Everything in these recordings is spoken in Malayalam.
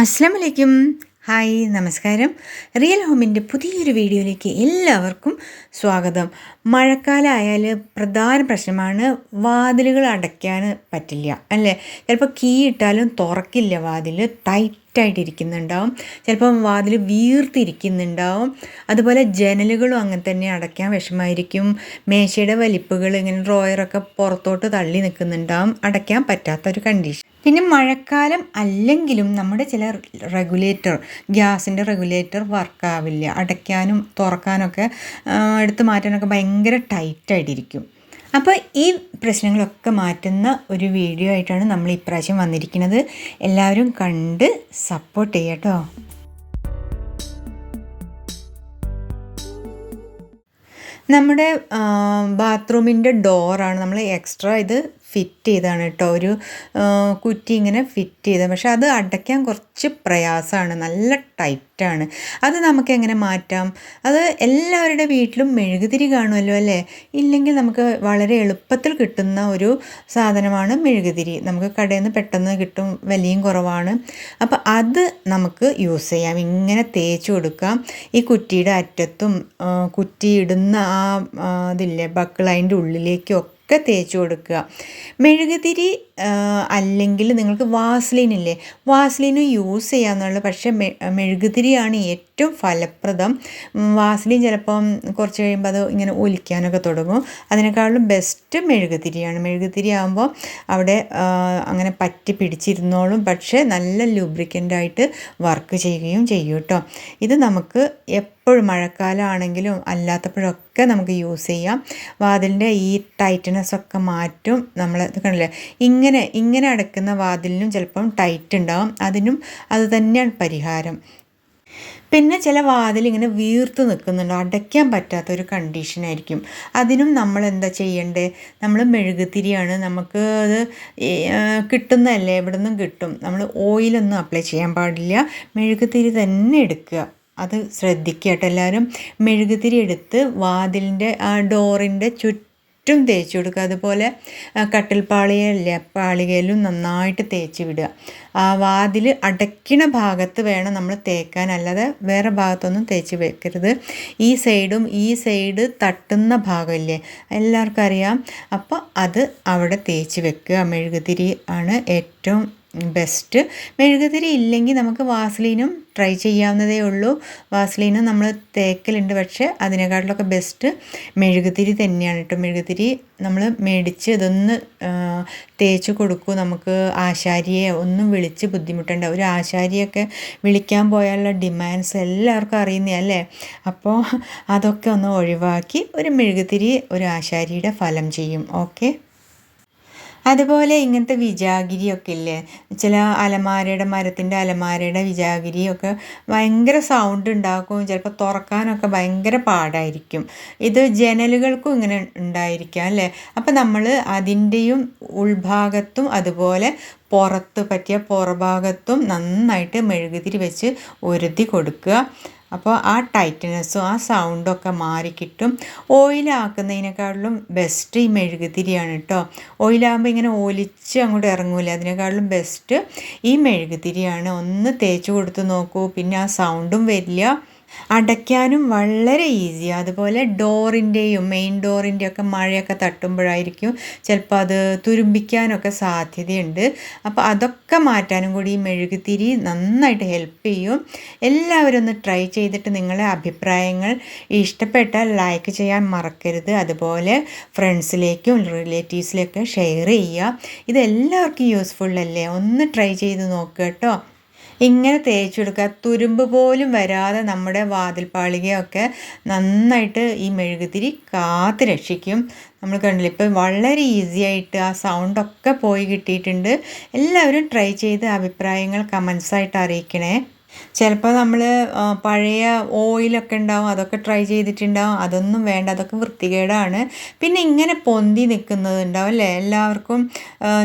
അസ്സാം വലൈക്കും ഹായ് നമസ്കാരം. റിയൽ ഹോമിന്റെ പുതിയൊരു വീഡിയോയിലേക്ക് എല്ലാവർക്കും സ്വാഗതം. മഴക്കാലമായാൽ പ്രധാന പ്രശ്നമാണ് വാതിലുകൾ അടയ്ക്കാൻ പറ്റില്ല അല്ലേ? ചിലപ്പോൾ കീ ഇട്ടാലും തുറക്കില്ല വാതിൽ ടൈറ്റായിട്ടിരിക്കുന്നുണ്ടാവും. ചിലപ്പം വാതിൽ വീർത്തിരിക്കുന്നുണ്ടാവും. അതുപോലെ ജനലുകളും അങ്ങനെ തന്നെ അടയ്ക്കാൻ വിഷമായിരിക്കും മേശയുടെ വലിപ്പുകൾ ഇങ്ങനെ ഡ്രോയറൊക്കെ പുറത്തോട്ട് തള്ളി നിൽക്കുന്നുണ്ടാവും. അടയ്ക്കാൻ പറ്റാത്തൊരു കണ്ടീഷൻ പിന്നെ മഴക്കാലം അല്ലെങ്കിലും നമ്മുടെ ചില റെഗുലേറ്റർ ഗ്യാസിന്റെ റെഗുലേറ്റർ വർക്കാവില്ല. അടയ്ക്കാനും തുറക്കാനൊക്കെ എടുത്തു മാറ്റാനൊക്കെ ഭയങ്കര ടൈറ്റായിട്ടിരിക്കും. അപ്പോൾ ഈ പ്രശ്നങ്ങളൊക്കെ മാറ്റുന്ന ഒരു വീഡിയോ ആയിട്ടാണ് നമ്മൾ ഇപ്രാവശ്യം വന്നിരിക്കുന്നത്. എല്ലാവരും കണ്ട് സപ്പോർട്ട് ചെയ്യട്ടോ നമ്മുടെ ബാത്റൂമിന്റെ ഡോറാണ് നമ്മൾ എക്സ്ട്രാ ഇത് ഫിറ്റ് ചെയ്താണ് കേട്ടോ. ഒരു കുറ്റി ഇങ്ങനെ ഫിറ്റ് ചെയ്ത. പക്ഷെ അത് അടയ്ക്കാൻ കുറച്ച് പ്രയാസമാണ്. നല്ല ടൈറ്റാണ്. അത് നമുക്ക് എങ്ങനെ മാറ്റാം? അത് എല്ലാവരുടെ വീട്ടിലും മെഴുകുതിരി കാണുമല്ലോ അല്ലേ? ഇല്ലെങ്കിൽ നമുക്ക് വളരെ എളുപ്പത്തിൽ കിട്ടുന്ന ഒരു സാധനമാണ് മെഴുകുതിരി. നമുക്ക് കടയിൽ നിന്ന് പെട്ടെന്ന് കിട്ടും വിലയും കുറവാണ്. അപ്പോൾ അത് നമുക്ക് യൂസ് ചെയ്യാം. ഇങ്ങനെ തേച്ച് കൊടുക്കാം. ഈ കുറ്റിയുടെ അറ്റത്തും കുറ്റി ഇടുന്ന ആ ഇതില്ലേ ബക്കിൾ അതിന്റെ ഉള്ളിലേക്കും ഒക്കെ തേച്ച് കൊടുക്കുക. മെഴുകുതിരി അല്ലെങ്കിൽ നിങ്ങൾക്ക് വാസ്ലിൻ ഇല്ലേ? വാസ്ലിന് യൂസ് ചെയ്യാമെന്നുള്ളത് പക്ഷേ മെഴുകുതിരിയാണ് ഏറ്റവും ഫലപ്രദം. വാസ്ലിൻ ചിലപ്പം കുറച്ച് കഴിയുമ്പോൾ അത് ഇങ്ങനെ ഒലിക്കാനൊക്കെ തുടങ്ങും. അതിനേക്കാളും ബെസ്റ്റ് മെഴുകുതിരിയാണ്. മെഴുകുതിരി ആകുമ്പോൾ അവിടെ അങ്ങനെ പറ്റി പിടിച്ചിരുന്നോളും പക്ഷേ നല്ല ലൂബ്രിക്കന്റായിട്ട് വർക്ക് ചെയ്യുകയും ചെയ്യും കേട്ടോ. ഇത് നമുക്ക് എപ്പോഴും മഴക്കാലമാണെങ്കിലും അല്ലാത്തപ്പോഴൊക്കെ നമുക്ക് യൂസ് ചെയ്യാം. വാതിലിന്റെ ഈ ടൈറ്റ്നെസ് ഒക്കെ മാറ്റും. നമ്മൾ ഇത് കണ്ടില്ലേ? ഇങ്ങനെ ഇങ്ങനെ അടക്കുന്ന വാതിലിനും ചിലപ്പം ടൈറ്റ് ഉണ്ടാവും. അതിനും അത് തന്നെയാണ് പരിഹാരം. പിന്നെ ചില വാതിൽ ഇങ്ങനെ വീർത്ത് നിൽക്കുന്നുണ്ട്. അടയ്ക്കാൻ പറ്റാത്ത ഒരു കണ്ടീഷനായിരിക്കും അതിനും നമ്മൾ എന്താ ചെയ്യേണ്ടത്? നമ്മൾ മെഴുകുതിരിയാണ്. നമുക്ക് അത് കിട്ടുന്നതല്ലേ? എവിടെ നിന്നും കിട്ടും. നമ്മൾ ഓയിലൊന്നും അപ്ലൈ ചെയ്യാൻ പാടില്ല. മെഴുകുതിരി തന്നെ എടുക്കുക. അത് ശ്രദ്ധിക്കുക കേട്ടോ എല്ലാവരും. മെഴുകുതിരി എടുത്ത് വാതിലിന്റെ ആ ഡോറിന്റെ ചുറ്റും തേച്ച് കൊടുക്കുക. അതുപോലെ കട്ടിൽ പാളികയില്ലേ പാളികയിലും നന്നായിട്ട് തേച്ച് വിടുക. ആ വാതിൽ അടയ്ക്കണ ഭാഗത്ത് വേണം നമ്മൾ തേക്കാൻ. അല്ലാതെ വേറെ ഭാഗത്തൊന്നും തേച്ച് വെക്കരുത്. ഈ സൈഡും ഈ സൈഡ് തട്ടുന്ന ഭാഗമില്ലേ? എല്ലാവർക്കും അറിയാം. അപ്പോൾ അത് അവിടെ തേച്ച് വെക്കുക. മെഴുകുതിരി ആണ് ഏറ്റവും ബെസ്റ്റ് മെഴുകുതിരി ഇല്ലെങ്കിൽ നമുക്ക് വാസ്ലീനും ട്രൈ ചെയ്യാവുന്നതേ ഉള്ളൂ. വാസ്ലീനും നമ്മൾ തേക്കലുണ്ട് പക്ഷേ അതിനെക്കാട്ടിലൊക്കെ ബെസ്റ്റ് മെഴുകുതിരി തന്നെയാണ് കേട്ടോ. മെഴുകുതിരി നമ്മൾ മേടിച്ച് ഇതൊന്ന് തേച്ച് കൊടുക്കൂ. നമുക്ക് ആശാരിയെ ഒന്നും വിളിച്ച് ബുദ്ധിമുട്ടേണ്ട. ഒരു ആശാരിയൊക്കെ വിളിക്കാൻ പോയാലുള്ള ഡിമാൻഡ്സ് എല്ലാവർക്കും അറിയുന്നതല്ലേ അപ്പോൾ അതൊക്കെ ഒന്ന് ഒഴിവാക്കി ഒരു മെഴുകുതിരി ഒരു ആശാരിയുടെ ഫലം ചെയ്യും. ഓക്കെ അതുപോലെ ഇങ്ങനത്തെ വിജാഗിരിയൊക്കെ ഇല്ലേ? ചില അലമാരയുടെ മരത്തിന്റെ അലമാരയുടെ വിജാഗിരിയൊക്കെ ഭയങ്കര സൗണ്ട് ഉണ്ടാക്കും. ചിലപ്പോൾ തുറക്കാനൊക്കെ ഭയങ്കര പാടായിരിക്കും. ഇത് ജനലുകൾക്കും ഇങ്ങനെ ഉണ്ടായിരിക്കാം അല്ലേ? അപ്പം നമ്മൾ അതിന്റെയും ഉൾഭാഗത്തും അതുപോലെ പുറത്ത് പറ്റിയ പുറഭാഗത്തും നന്നായിട്ട് മെഴുകുതിരി വെച്ച് ഒരുതി കൊടുക്കുക. അപ്പോൾ ആ ടൈറ്റ്നെസ്സും ആ സൗണ്ടൊക്കെ മാറിക്കിട്ടും ഓയിലാക്കുന്നതിനേക്കാളും ബെസ്റ്റ് ഈ മെഴുകുതിരിയാണ് കേട്ടോ ഓയിലാകുമ്പോൾ ഇങ്ങനെ ഒലിച്ച് അങ്ങോട്ട് ഇറങ്ങൂല. അതിനേക്കാളും ബെസ്റ്റ് ഈ മെഴുകുതിരിയാണ്. ഒന്ന് തേച്ച് കൊടുത്ത് നോക്കൂ. പിന്നെ ആ സൗണ്ടും വരില്ല. അടയ്ക്കാനും വളരെ ഈസിയാണ് അതുപോലെ ഡോറിന്റെയും മെയിൻ ഡോറിന്റെ ഒക്കെ മഴയൊക്കെ തട്ടുമ്പോഴായിരിക്കും ചിലപ്പോൾ അത് തുരുമ്പിക്കാനൊക്കെ സാധ്യതയുണ്ട്. അപ്പോൾ അതൊക്കെ മാറ്റാനും കൂടി ഈ മെഴുകുതിരി നന്നായിട്ട് ഹെൽപ്പ് ചെയ്യും. എല്ലാവരും ഒന്ന് ട്രൈ ചെയ്തിട്ട് നിങ്ങളെ അഭിപ്രായങ്ങൾ ഇഷ്ടപ്പെട്ടാൽ ലൈക്ക് ചെയ്യാൻ മറക്കരുത്. അതുപോലെ ഫ്രണ്ട്സിലേക്കും റിലേറ്റീവ്സിലേക്കും ഷെയർ ചെയ്യുക. ഇതെല്ലാവർക്കും യൂസ്ഫുൾ അല്ലേ? ഒന്ന് ട്രൈ ചെയ്ത് നോക്കുക കേട്ടോ. ഇങ്ങനെ തേച്ച് കൊടുക്കുക തുരുമ്പ് പോലും വരാതെ നമ്മുടെ വാതിൽപ്പാളികയൊക്കെ നന്നായിട്ട് ഈ മെഴുകുതിരി കാത്ത് രക്ഷിക്കും. നമ്മൾ കണ്ടില്ല ഇപ്പം വളരെ ഈസി ആയിട്ട് ആ സൗണ്ടൊക്കെ പോയി കിട്ടിയിട്ടുണ്ട്. എല്ലാവരും ട്രൈ ചെയ്ത് അഭിപ്രായങ്ങൾ കമൻസായിട്ട് അറിയിക്കണേ. ചിലപ്പോൾ നമ്മൾ പഴയ ഓയിലൊക്കെ ഉണ്ടാവും അതൊക്കെ ട്രൈ ചെയ്തിട്ടുണ്ടാവും അതൊന്നും വേണ്ട അതൊക്കെ വൃത്തികേടാണ്. പിന്നെ ഇങ്ങനെ പൊന്തി നിൽക്കുന്നത് ഉണ്ടാവും അല്ലേ? എല്ലാവർക്കും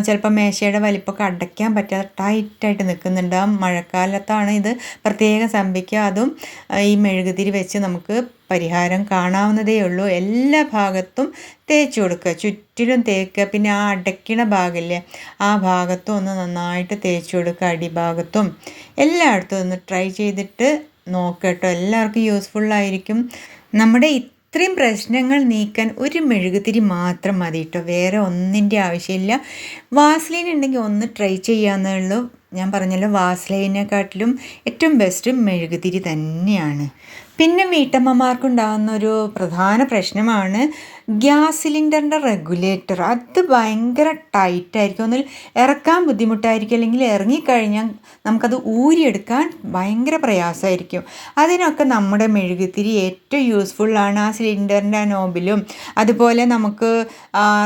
ചിലപ്പോൾ മേശയുടെ വലിപ്പമൊക്കെ അടയ്ക്കാൻ പറ്റാതെ ടൈറ്റായിട്ട് നിൽക്കുന്നുണ്ടാവും. മഴക്കാലത്താണ് ഇത് പ്രത്യേകം സംഭവിക്കുക. അതും ഈ മെഴുകുതിരി വെച്ച് നമുക്ക് പരിഹാരം കാണാവുന്നതേ ഉള്ളൂ. എല്ലാ ഭാഗത്തും തേച്ച് കൊടുക്കുക. ചുറ്റിലും തേക്കുക. പിന്നെ ആ അടയ്ക്കണ ഭാഗമില്ലേ ആ ഭാഗത്തും ഒന്ന് നന്നായിട്ട് തേച്ച് കൊടുക്കുക. അടിഭാഗത്തും എല്ലായിടത്തും ഒന്ന് ട്രൈ ചെയ്തിട്ട് നോക്കട്ടോ എല്ലാവർക്കും യൂസ്ഫുള്ളായിരിക്കും നമ്മുടെ ഇത്രയും പ്രശ്നങ്ങൾ നീക്കാൻ ഒരു മെഴുകുതിരി മാത്രം മതി കേട്ടോ. വേറെ ഒന്നിന്റെ ആവശ്യമില്ല. വാസ്ലീൻ ഉണ്ടെങ്കിൽ ഒന്ന് ട്രൈ ചെയ്യാമെന്നേ ഉള്ളൂ ഞാൻ പറഞ്ഞല്ലോ വാസ്ലൈനെക്കാട്ടിലും ഏറ്റവും ബെസ്റ്റ് മെഴുകുതിരി തന്നെയാണ്. പിന്നെ വീട്ടമ്മമാർക്കുണ്ടാകുന്ന ഒരു പ്രധാന പ്രശ്നമാണ് ഗ്യാസ് സിലിണ്ടറിന്റെ റെഗുലേറ്റർ. അത് ഭയങ്കര ടൈറ്റായിരിക്കും. ഒന്നിൽ ഇറക്കാൻ ബുദ്ധിമുട്ടായിരിക്കും. അല്ലെങ്കിൽ ഇറങ്ങിക്കഴിഞ്ഞാൽ നമുക്കത് ഊരിയെടുക്കാൻ ഭയങ്കര പ്രയാസമായിരിക്കും. അതിനൊക്കെ നമ്മുടെ മെഴുകുതിരി ഏറ്റവും യൂസ്ഫുള്ളാണ് ആ സിലിണ്ടറിന്റെ നോബിലും അതുപോലെ നമുക്ക്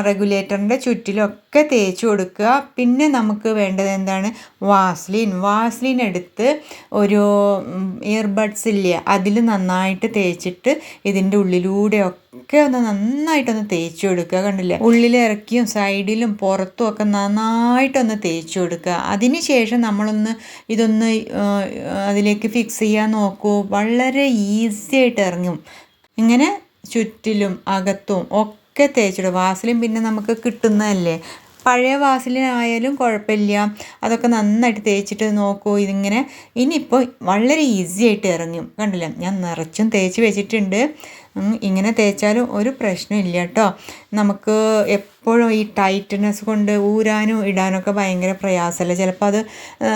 റെഗുലേറ്ററിന്റെ ചുറ്റിലൊക്കെ തേച്ച് കൊടുക്കുക. പിന്നെ നമുക്ക് വേണ്ടത് എന്താണ്? വാസ്ലിൻ. വാസ്ലിൻ എടുത്ത് ഒരു ഇയർബഡ്സ് ഇല്ലേ? അതിൽ നന്നായിട്ട് തേച്ചിട്ട് ഇതിന്റെ ഉള്ളിലൂടെ ഒക്കെ ഒന്ന് നന്നായിട്ടൊന്ന് തേച്ചു കൊടുക്കുക കണ്ടില്ലേ? ഉള്ളിലിറക്കിയും സൈഡിലും പുറത്തും ഒക്കെ നന്നായിട്ടൊന്ന് തേച്ചു കൊടുക്കുക. അതിന് ശേഷം നമ്മളൊന്ന് ഇതൊന്ന് അതിലേക്ക് ഫിക്സ് ചെയ്യാൻ നോക്കൂ. വളരെ ഈസി ആയിട്ട് ഇറങ്ങും. ഇങ്ങനെ ചുറ്റിലും അകത്തും ഒക്കെ തേച്ചിടും വാസിലും പിന്നെ നമുക്ക് കിട്ടുന്നതല്ലേ? പഴയ വാസിലായാലും കുഴപ്പമില്ല. അതൊക്കെ നന്നായിട്ട് തേച്ചിട്ട് നോക്കൂ. ഇതിങ്ങനെ ഇനിയിപ്പോൾ വളരെ ഈസി ആയിട്ട് ഇറങ്ങും. കണ്ടില്ല? ഞാൻ നിറച്ചും തേച്ച് വെച്ചിട്ടുണ്ട്. ഇങ്ങനെ തേച്ചാലും ഒരു പ്രശ്നമില്ല കേട്ടോ. നമുക്ക് എപ്പോഴും ഈ ടൈറ്റ്നെസ് കൊണ്ട് ഊരാനും ഇടാനൊക്കെ ഭയങ്കര പ്രയാസമല്ലേ? ചിലപ്പോൾ അത്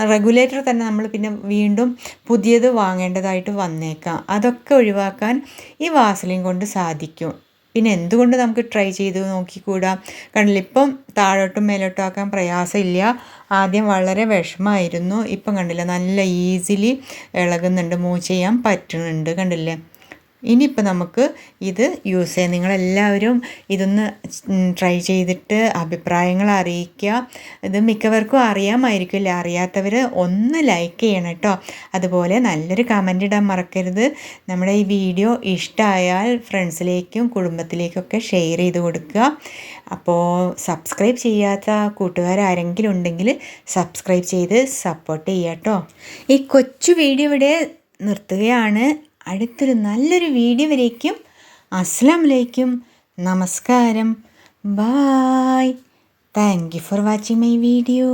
റെഗുലേറ്റർ തന്നെ നമ്മൾ പിന്നെ വീണ്ടും പുതിയത് വാങ്ങേണ്ടതായിട്ട് വന്നേക്കാം. അതൊക്കെ ഒഴിവാക്കാൻ ഈ വാസലിൻ കൊണ്ട് സാധിക്കും. പിന്നെ എന്തുകൊണ്ട് നമുക്ക് ട്രൈ ചെയ്ത് നോക്കിക്കൂടാ? കണ്ടില്ല ഇപ്പം താഴോട്ടും മേലോട്ടും ആക്കാൻ പ്രയാസമില്ല. ആദ്യം വളരെ വിഷമമായിരുന്നു. ഇപ്പം കണ്ടില്ല നല്ല ഈസിലി ഇളകുന്നുണ്ട് മൂവ് ചെയ്യാൻ പറ്റുന്നുണ്ട്. കണ്ടില്ലേ? ഇനിയിപ്പോൾ നമുക്ക് ഇത് യൂസ് ചെയ്യാം. നിങ്ങളെല്ലാവരും ഇതൊന്ന് ട്രൈ ചെയ്തിട്ട് അഭിപ്രായങ്ങൾ അറിയിക്കുക. ഇത് മിക്കവർക്കും അറിയാമായിരിക്കില്ല അറിയാത്തവർ ഒന്ന് ലൈക്ക് ചെയ്യണം കേട്ടോ. അതുപോലെ നല്ലൊരു കമന്റ് ഇടാൻ മറക്കരുത്. നമ്മുടെ ഈ വീഡിയോ ഇഷ്ടമായാൽ ഫ്രണ്ട്സിലേക്കും കുടുംബത്തിലേക്കൊക്കെ ഷെയർ ചെയ്ത് കൊടുക്കുക. അപ്പോൾ സബ്സ്ക്രൈബ് ചെയ്യാത്ത കൂട്ടുകാരാരെങ്കിലും ഉണ്ടെങ്കിൽ സബ്സ്ക്രൈബ് ചെയ്ത് സപ്പോർട്ട് ചെയ്യാം കേട്ടോ. ഈ കൊച്ചു വീഡിയോ ഇവിടെ നിർത്തുകയാണ്. അടുത്തൊരു നല്ലൊരു വീഡിയോ വരേക്കും. അസ്സാം വലൈക്കും നമസ്കാരം. Bye thank you for watching my video